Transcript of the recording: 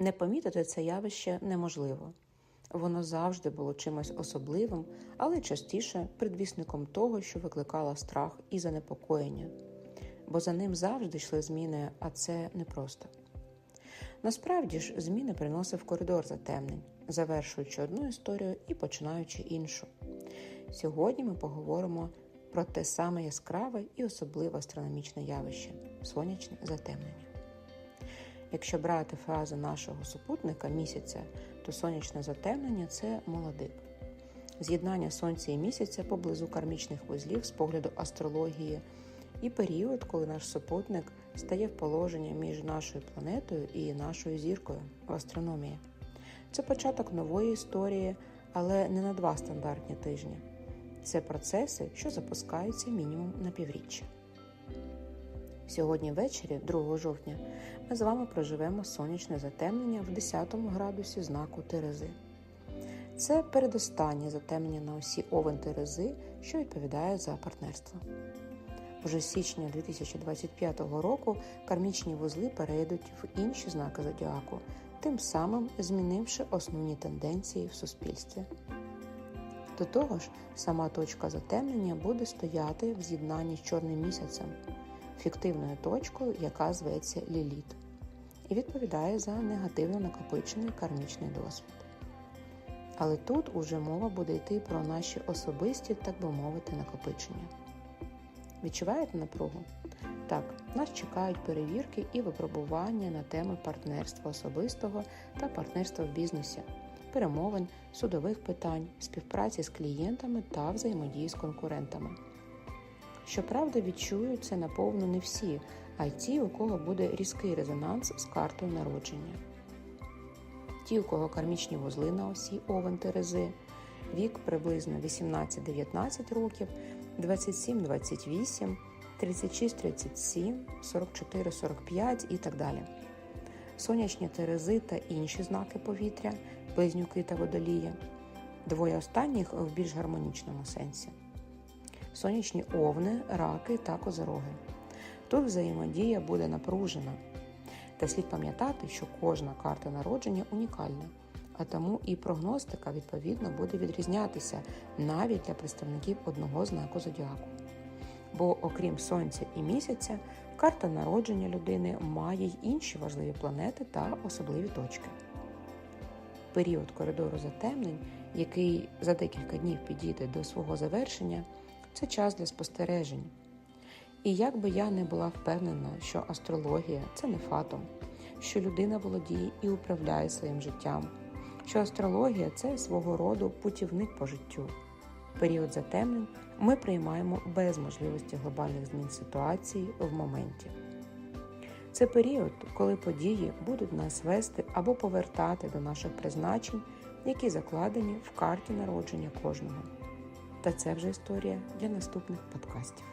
Не помітити це явище неможливо. Воно завжди було чимось особливим, але частіше предвісником того, що викликало страх і занепокоєння, бо за ним завжди йшли зміни, а це непросто. Насправді ж, зміни приносив коридор затемнень, завершуючи одну історію і починаючи іншу. Сьогодні ми поговоримо про те саме яскраве і особливе астрономічне явище сонячне затемнення. Якщо брати фази нашого супутника місяця, то сонячне затемнення це молодик. З'єднання сонця і місяця поблизу кармічних вузлів з погляду астрології і період, коли наш супутник стає в положення між нашою планетою і нашою зіркою в астрономії. Це початок нової історії, але не на два стандартні тижні. Це процеси, що запускаються мінімум на півріччя. Сьогодні ввечері, 2 жовтня, ми з вами проживемо сонячне затемнення в 10 градусі знаку Терези. Це передостаннє затемнення на осі Овен Терези, що відповідає за партнерство. Уже з січня 2025 року кармічні вузли перейдуть в інші знаки зодіаку, тим самим змінивши основні тенденції в суспільстві. До того ж, сама точка затемнення буде стояти в з'єднанні з чорним місяцем, фіктивною точкою, яка зветься Ліліт, і відповідає за негативно накопичений кармічний досвід. Але тут уже мова буде йти про наші особисті, так би мовити, накопичення. Відчуваєте напругу? Так, нас чекають перевірки і випробування на теми партнерства особистого та партнерства в бізнесі, перемовин, судових питань, співпраці з клієнтами та взаємодії з конкурентами. Щоправда, відчують це наповно не всі, а й ті, у кого буде різкий резонанс з картою народження. Ті, у кого кармічні вузли на осі Овен Терези, вік приблизно 18-19 років, 27-28, 36-37, 44-45 і так далі. Сонячні терези та інші знаки повітря, близнюки та водолії. Двоє останніх в більш гармонічному сенсі. Сонячні овни, раки та козороги. Тут взаємодія буде напружена. Та слід пам'ятати, що кожна карта народження унікальна, а тому і прогностика відповідно буде відрізнятися навіть для представників одного знаку зодіаку. Бо, окрім сонця і місяця, карта народження людини має й інші важливі планети та особливі точки. Період коридору затемнень, який за декілька днів підійде до свого завершення, це час для спостережень. І як би я не була впевнена, що астрологія це не фатом, що людина володіє і управляє своїм життям, що астрологія це свого роду путівник по життю. Період затемнень ми приймаємо без можливості глобальних змін ситуації в моменті. Це період, коли події будуть нас вести або повертати до наших призначень, які закладені в карті народження кожного. Та це вже історія для наступних подкастів.